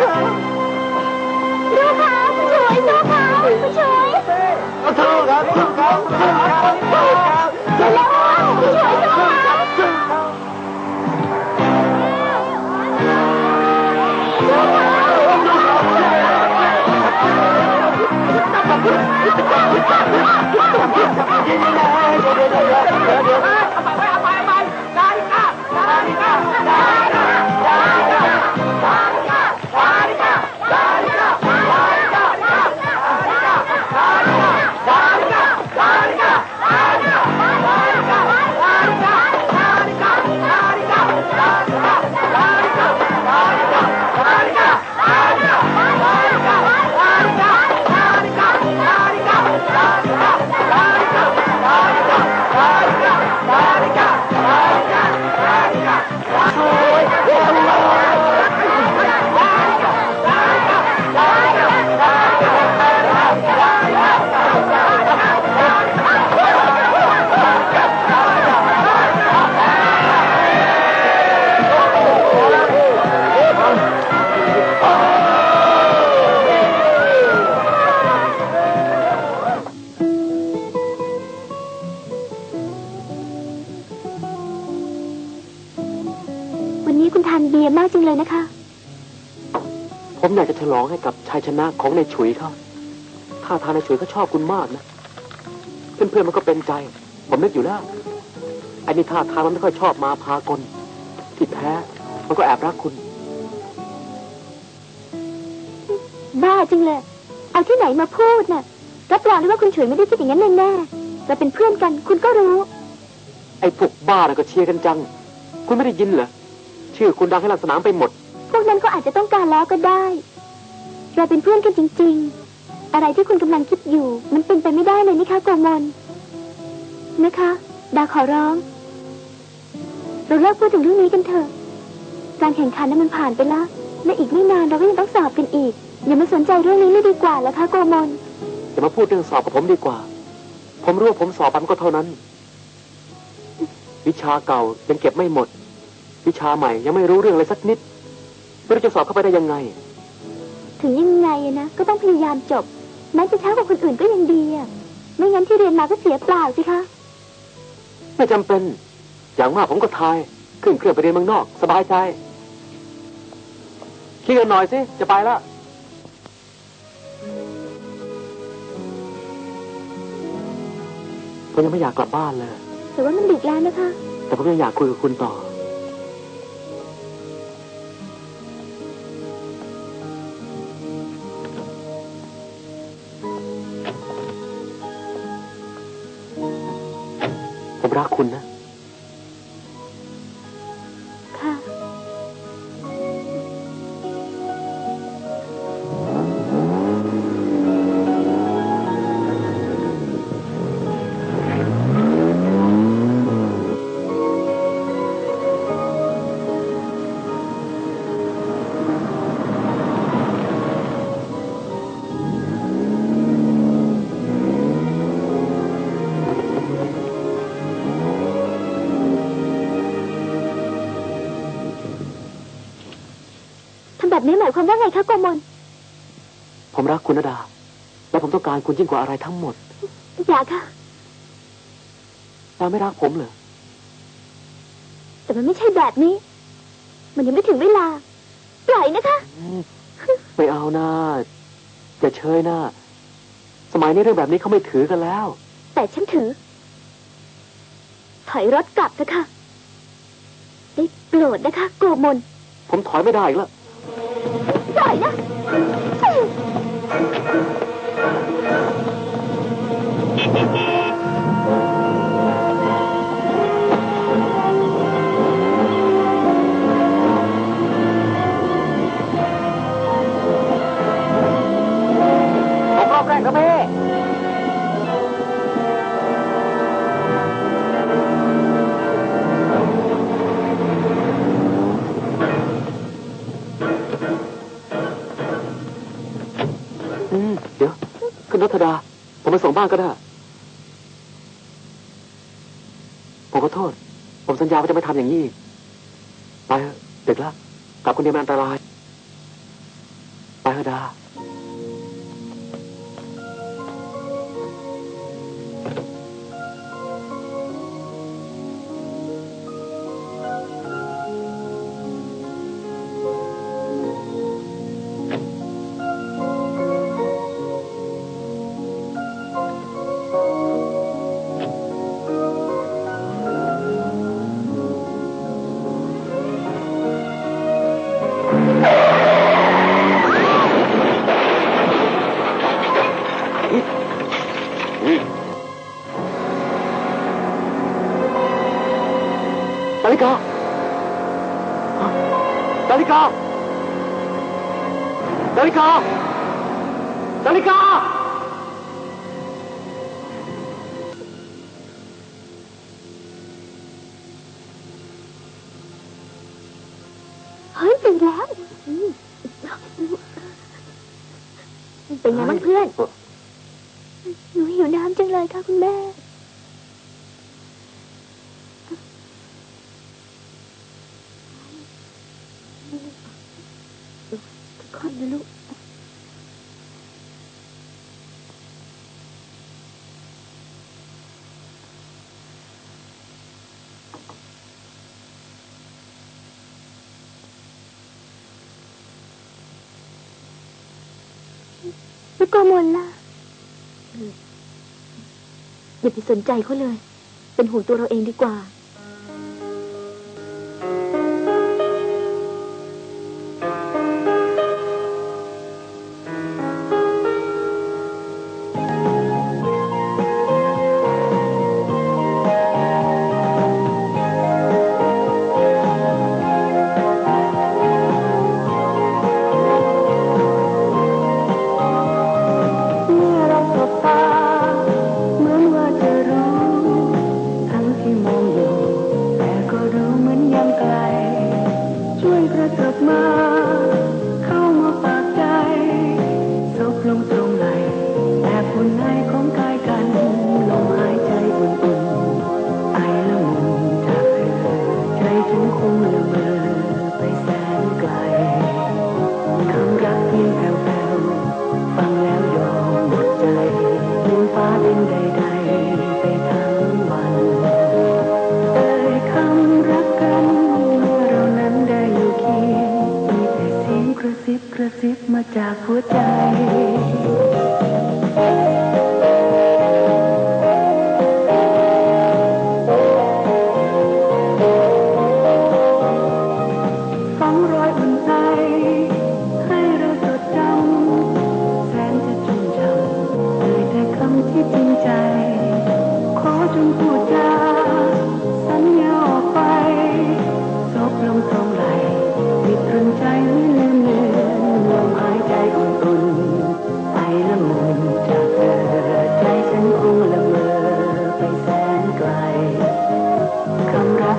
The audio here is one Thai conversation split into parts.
ดู ลองให้กับชัยชนะของในายฉุยเขาถ้าทางในายฉุยเขาชอบคุณมากนะ เพื่อนๆมันก็เป็นใจ ผมนึกอยู่แล้วไอ้นี่ท่าทางมันไม่ค่อยชอบมาพากลที่แท้ มันก็แอบรักคุณ บ้าจังเลย เอาที่ไหนมาพูดน่ะ รับรองได้ว่าคุณฉุยไม่ได้คิดอย่างนั้นแน่ๆเราเป็นเพื่อนกัน คุณก็รู้ ไอ้พวกบ้าน่ะก็เชียร์กันจัง คุณไม่ได้ยินเหรอ ชื่อคุณดังให้ลังสนามไปหมด พวกนั้นก็อาจจะต้องการแล้วก็ได้ เราเป็นเพื่อนกันจริง ๆ อะไรที่คุณกำลังคิดอยู่ มันเป็นไปไม่ได้เลยนะคะโกมลนะคะ ดาขอร้อง เราเลิกพูดถึงเรื่องนี้กันเถอะ การแข่งขันนั้นมันผ่านไปแล้ว และอีกไม่นานเราก็ยังต้องสอบกันอีก อย่ามาสนใจเรื่องนี้ไม่ดีกว่าแล้วคะโกมลอย่ามาพูดเรื่องสอบกับผมดีกว่า ผมรู้ว่าผมสอบปมันก็เท่านั้น วิชาเก่ายังเก็บไม่หมด วิชาใหม่ยังไม่รู้เรื่องอะไรสักนิดไม่รู้จะสอบเข้าไปได้ยังไง ถึงยังไงอะนะก็ต้องพยายามจบ แม้จะช้ากว่าคนอื่นก็ยังดีอะไม่งั้นที่เรียนมาก็เสียเปล่าสิคะไม่จำเป็น อย่างมากผมก็ทาย ขึ้นเครื่องไปเรียนเมืองนอก สบายใจ คิดกันหน่อยสิ จะไปละผมยังไม่อยากกลับบ้านเลย แต่ว่ามันดึกแล้วนะคะ แต่ผมยังอยากคุยกับคุณต่อ คุณนะค่ะ แบบนี้หมายความว่าไงคะโกมล ผมรักคุณนะดา และผมต้องการคุณยิ่งกว่าอะไรทั้งหมด อย่าค่ะดาไม่รักผมเหรอ แต่มันไม่ใช่แบบนี้ มันยังไม่ถึงเวลา ปล่อยนะคะอืมไม่เอานะอย่าเชยนะสมัยนี้เรื่องแบบนี้เขาไม่ถือกันแล้ว แต่ฉันถือ ถอยรถกลับนะคะได้โปรดนะคะ โกมล ผมถอยไม่ได้อีกแล้ว ปล่อ บ้างก็ได้ผมขอโทษ ผมสัญญาว่าจะไม่ทำอย่างนี้อีกไปเถอะดึกแล้วกลับคนเดียวมันอันตราย ไปเถอะดา เฮ้ยตื่นแล้วอืมเป็นไงบ้างเพื่อน หนูหิวน้ำจังเลยค่ะคุณแม่ ค่อยๆนะลูก แล้วก็มนล่ะอย่าไปสนใจเขาเลย เป็นห่วงตัวเราเองดีกว่า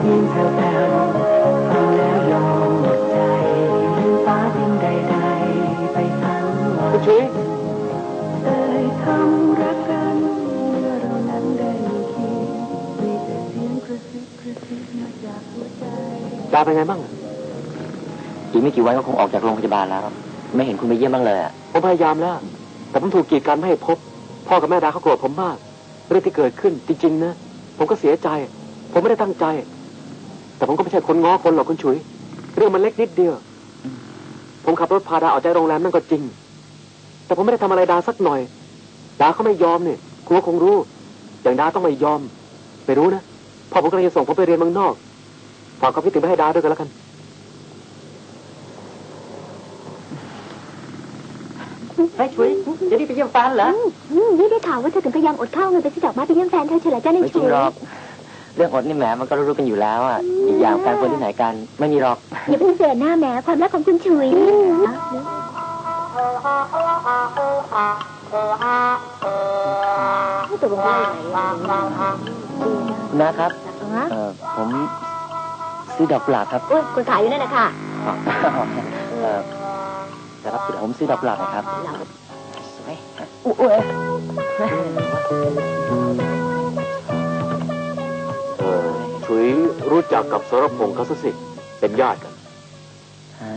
ำรักเพียงแผ่วๆฟังแล้วยอมหมดใจดินฟ้าดินใดๆไปทั้งวัคุณนชุยเอ่ยคำรักกันเมื่อเรานั้นได้อยู่เคียงมีแต่เสียงกระซิบกระซิบมาจากหัวใจดาเป็นไงบ้างอะอีกไม่กี่วันก็คงออกจากโรงพยาบาลแล้วครับไม่เห็นคุณไปเยี่ยมบ้างเลยอะผมพยายามแล้ว แต่ผมถูกกีดกันไม่ให้พบ พ่อกับแม่ดาเขาโกรธผมมากเรื่องที่เกิดขึ้นจริงๆนะผมก็เสียใจ ผมไม่ได้ตั้งใจ แต่ผมก็ไม่ใช่คนง้อคนหรอกคุณฉุย เรื่องมันเล็กนิดเดียว ผมขับรถพาดาออกจากโรงแรมนั่นก็จริง แต่ผมไม่ได้ทำอะไรดาสักหน่อย ดาเขาไม่ยอมเนี่ยคุณก็คงรู้ อย่างดาต้องไม่ยอมไม่รู้นะพ่อผมกำลังจะส่งผมไปเรียนเมืองนอก ฝากความคิดถึงไปให้ดาด้วยกันแล้วกัน ไอ้ชุยจะรีบไปเยี่ยมแฟนเหรอ อืมนี่ได้ข่าวว่าเธอถึงพยายามอดข้าวเงินไปซื้อดอกไม้ไปเยี่ยมแฟนเธอเฉลยจ้าในไม่จชูริงหรอกเรื่องอดนี่แหมมันก็รู้ๆกันอยู่แล้วอะอีกอย่างแฟนคนที่ไหนกันไม่มีหรอกอย่าไปเสียหน้าแหมความรักของคุณชุยอะตกลงว่ายังไงอะคุณนะครับฮะเออผมซื้อดอกกุหลาบครับโอ้ยคนขายอยู่นั่นนะคะเออแต่ครับผมซื้อดอกกุหลาบหนะครับเราสวยอุ้ย เออฉุยรู้จักกับสรพงษ์เขาซะสิเป็นญาติกันฮะ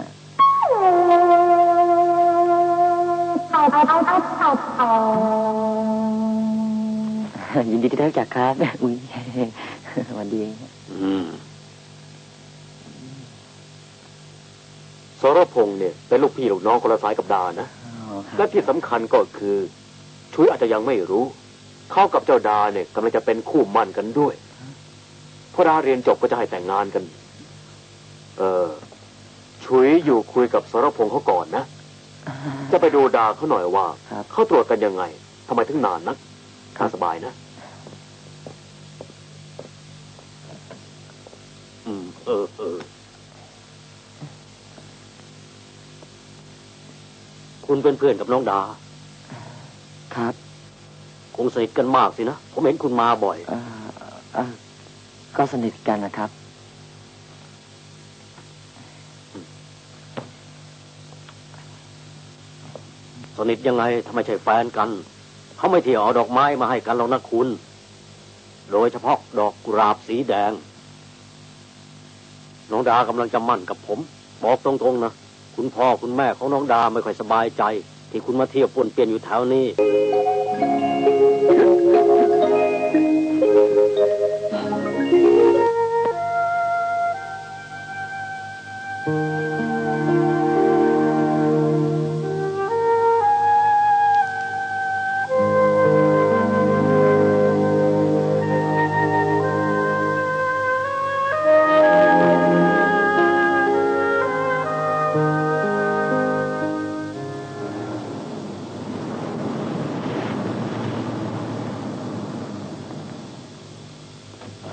ยินดีที่ได้รู้จักครับอุ้ยสวัสดีอืมสรพงษ์เนี่ยเป็นลูกพี่ลูกน้องคนละสายกับดานะอ๋อคและรับที่สำคัญก็คือ ชุยอาจจะยังไม่รู้ เขากับเจ้าดาเนี่ยกำลังจะเป็นคู่หมั่นกันด้วย พอดาเรียนจบก็จะให้แต่งงานกัน เออชุยอยู่คุยกับสรพงษ์เขาก่อนนะ จะไปดูดาเขาหน่อยว่า ครับเขาตรวจกันยังไงทำไมถึงนานนักข้าสบายนะ อืม เออเออ คุณเป็นเพื่อนกับน้องดา ครับคงสนิทกันมากสินะ ผมเห็นคุณมาบ่อย เอ่อเอ่อ ก็สนิทกันนะครับ สนิทยังไงทำไมใช่แฟนกัน เขาไม่เที่ยวเอาดอกไม้มาให้กันหรอกนะคุณ โดยเฉพาะดอกกุหลาบสีแดง น้องดากำลังจะมั่นกับผม บอกตรงๆนะ คุณพ่อคุณแม่ของน้องดาไม่ค่อยสบายใจ ที่คุณมาเที่ยวป่วนเปลี่ยนอยู่แถวนี้ อ้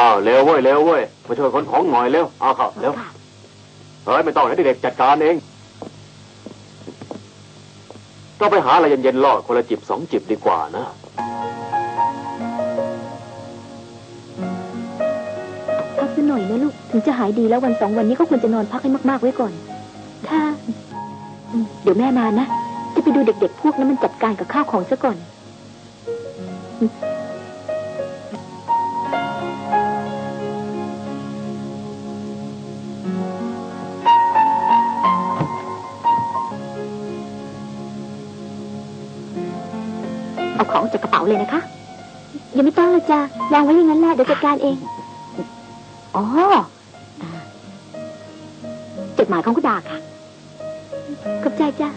าวเร็วเว้ยเร็วเว้ยมาช่วยคนของหน่อยเร็วเอาเข้าเร็วเฮ้ยไม่ต้องให้เด็กๆจัดการเองต้องไปหาอะไรเย็นๆรอดคนละจิบสองจิบดีกว่านะ น่อยนะลูก ถึงจะหายดีแล้ววันสองวันนี้ก็ควรจะนอนพักให้มาก ๆ ไว้ก่อนค่ะเดี๋ยวแม่มานะ จะไปดูเด็ก ๆ พวกนั้นมันจัดการกับข้าวของซะก่อน เอาของจากกระเป๋าเลยนะคะ ยังไม่ต้องเลยจ้ะวางไว้อย่างนั้นแหละ เดี๋ยวจัดการเอง อ๋อจดหมายของคุณดาค่ะ ขอบใจจ้ะ